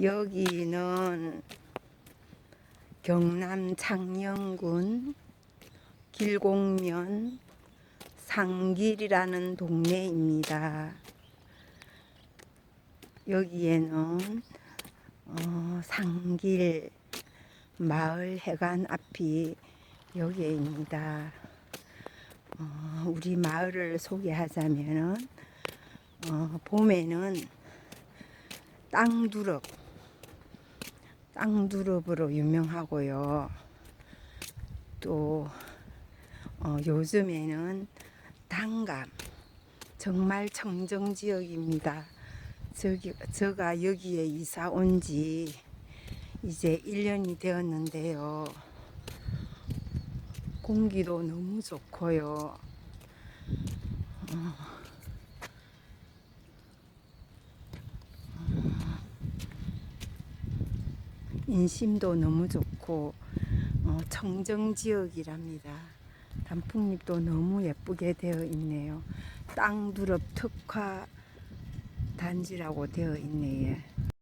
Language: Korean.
여기는 경남 창녕군 길곡면 상길이라는 동네입니다. 여기에는 어, 상길 마을 해관 앞이 여기입니다. 어, 우리 마을을 소개하자면은 어, 봄에는 땅두릅, 땅두릅으로 유명하고요. 또 어, 요즘에는 단감, 정말 청정 지역입니다. 저기, 제가 여기에 이사 온 지 이제 1년이 되었는데요. 공기도 너무 좋고요. 인심도 너무 좋고 어, 청정 지역이랍니다. 단풍잎도 너무 예쁘게 되어 있네요. 땅두릅 특화 단지라고 되어 있네요.